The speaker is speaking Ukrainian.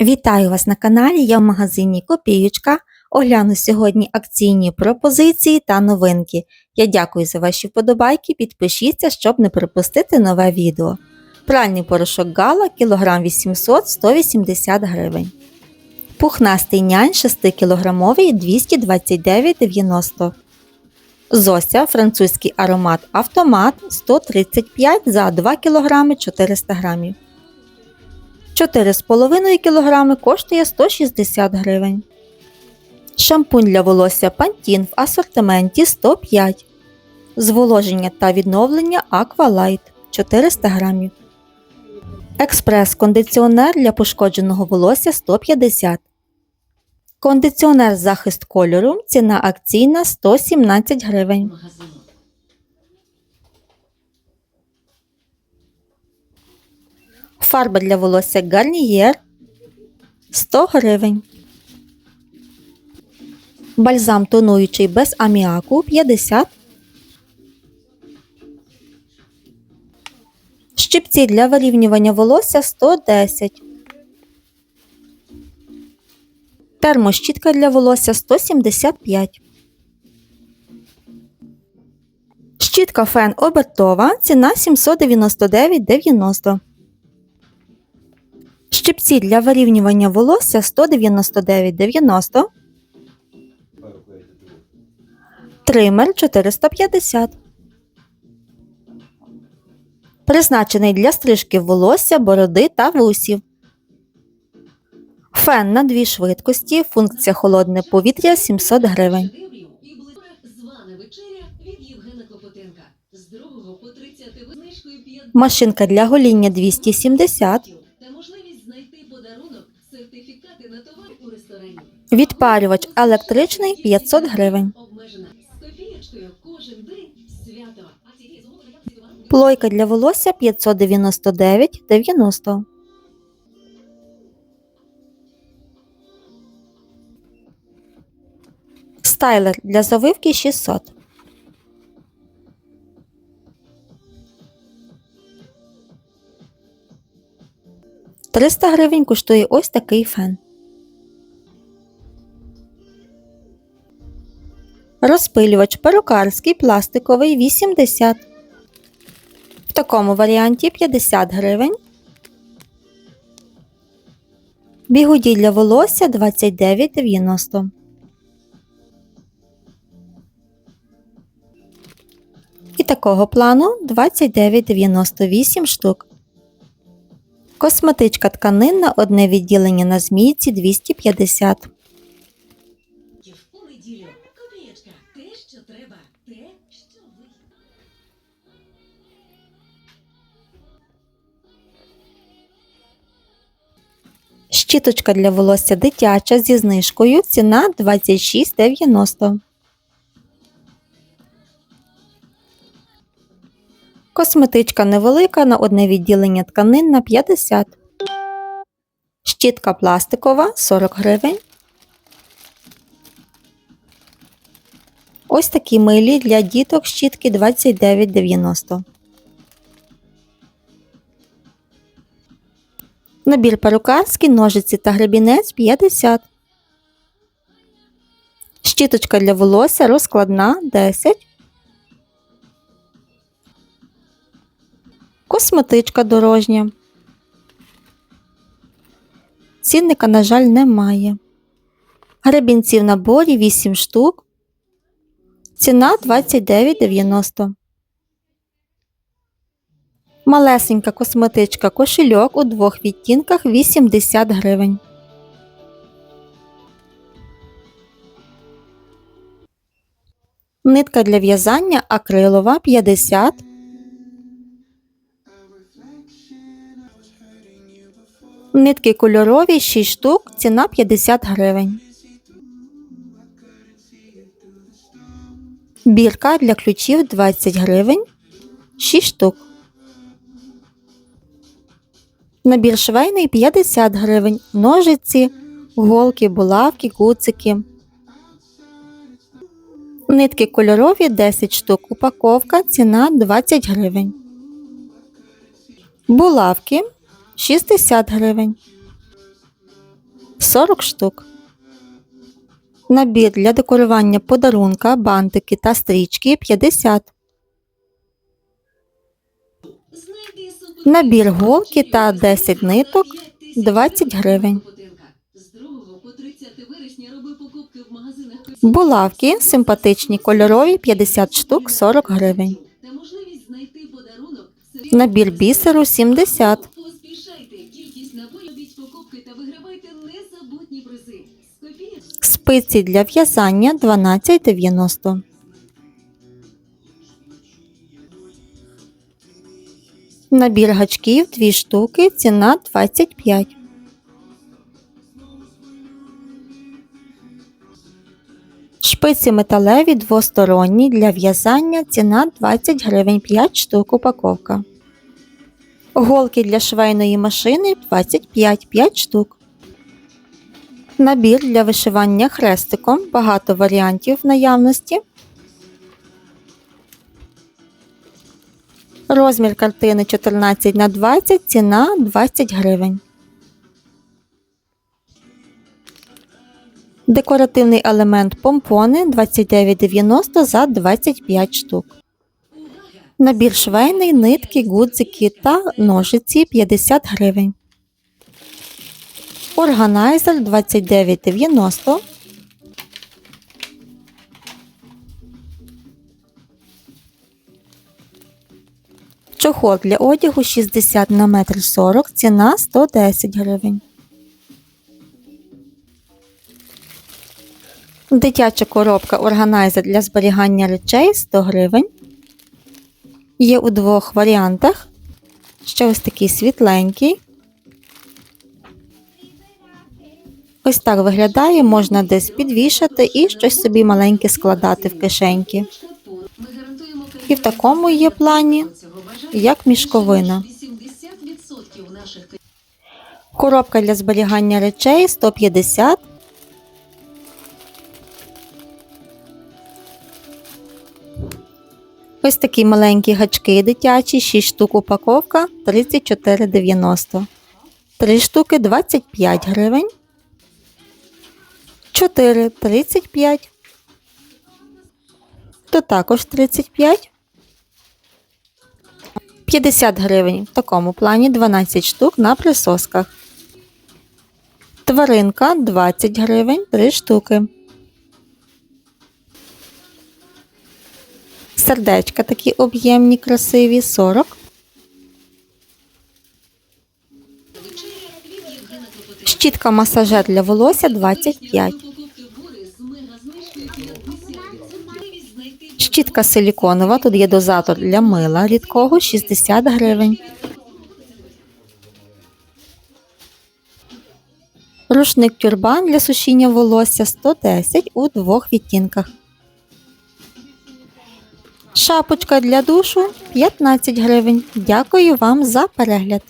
Вітаю вас на каналі. Я в магазині Копіючка. Огляну сьогодні акційні пропозиції та новинки. Я дякую за ваші вподобайки. Підпишіться, щоб не пропустити нове відео. Пральний порошок Гала кілограм 800 180 гривень. Пухнастий нянь 6 кілограмовий 229,90. Зося французький аромат автомат 135 за 2 кг 400 грамів. 4,5 кг коштує 160 гривень. Шампунь для волосся Pantene в асортименті 105 Зволоження та відновлення Aqualight 400 грамів. Експрес-кондиціонер для пошкодженого волосся 150 Кондиціонер захист кольору. Ціна акційна 117 гривень. Фарба для волосся Garnier 100 гривень. Бальзам тонуючий без аміаку 50. Щипці для вирівнювання волосся 110. Термощітка для волосся 175. Щітка фен обертова. Ціна 799,90. Щипці для вирівнювання волосся 199,90. Тример 450. Призначений для стрижки волосся, бороди та вусів. Фен на дві швидкості. Функція холодне повітря 700 гривень. шедеврів і близько звана вечеря від Євгена Клопотенка. З 2 по 30 ви знижкою 50 Машинка для гоління 270. Подарунок сертифікати на товар у ресторані. Відпарювач електричний 500 гривень. Обмежена з кожен день свято. Плойка для волосся 599,90. Стайлер для завивки 600. Триста гривень коштує ось такий фен. Розпилювач перукарський пластиковий 80. В такому варіанті 50 гривень. Бігуді для волосся 29,90. І такого плану 29,98 штук. Косметичка тканинна одне відділення на змійці 250. У неділю копієчка. Те, що треба. Те, що ви. Щіточка для волосся дитяча зі знижкою. Ціна 26,90. Косметичка невелика на одне відділення тканин на 50. Щітка пластикова 40 гривень. Ось такі милі для діток щітки 29,90. Набір перукарський, ножиці та гребінець 50. Щіточка для волосся розкладна 10. Косметичка дорожня. Цінника, на жаль, немає. Гребінці в наборі 8 штук. Ціна 29,90. Малесенька косметичка кошельок у двох відтінках 80 гривень. Нитка для в'язання акрилова 50. Нитки кольорові 6 штук, ціна 50 гривень. Бірка для ключів 20 гривень. 6 штук. Набір швейний 50 гривень. Ножиці, голки, булавки, куцики. Нитки кольорові 10 штук. Упаковка. Ціна 20 гривень. Булавки 60 гривень. 40 штук. Набір для декорування подарунка, бантики та стрічки 50. Набір голки та 10 ниток 20 гривень. З 2 по 30 вересня роби покупки в магазинах Булавки симпатичні кольорові 50 штук 40 гривень. Набір бісеру 70. Спиці для в'язання 12,90. Набір гачків 2 штуки, ціна 25. Шпиці металеві двосторонні для в'язання ціна 20 гривень 5 штук упаковка. Голки для швейної машини 25 5 штук. Набір для вишивання хрестиком. Багато варіантів в наявності. Розмір картини 14 на 20, ціна 20 гривень. Декоративний елемент помпони 29,90 за 25 штук. Набір швейний, нитки, гудзики та ножиці 50 гривень. Органайзер 29,90. Чохол для одягу 60 на 1,40 м, ціна 110 гривень. Дитяча коробка органайзер для зберігання речей 100 гривень. Є у двох варіантах. Ще ось такий світленький. Ось так виглядає, можна десь підвішати і щось собі маленьке складати в кишеньки. І в такому є плані, як мішковина. Коробка для зберігання речей 150. Ось такі маленькі гачки дитячі, 6 штук упаковка 34,90. 3 штуки 25 гривень. 4 35. То також 35. 50 гривень. В такому плані 12 штук на присосках. Тваринка 20 гривень 3 штуки. Сердечка такі об'ємні, красиві 40. вечеря від Євгена Клопотенка. Щітка масажер для волосся 25. Покупки в гори з мега-знижкою 50%. Можливість знайти силіконова, тут є дозатор для мила рідкого 60 гривень. Рушник тюрбан для сушіння волосся 110 у двох відтінках. Шапочка для душу 15 гривень. Дякую вам за перегляд.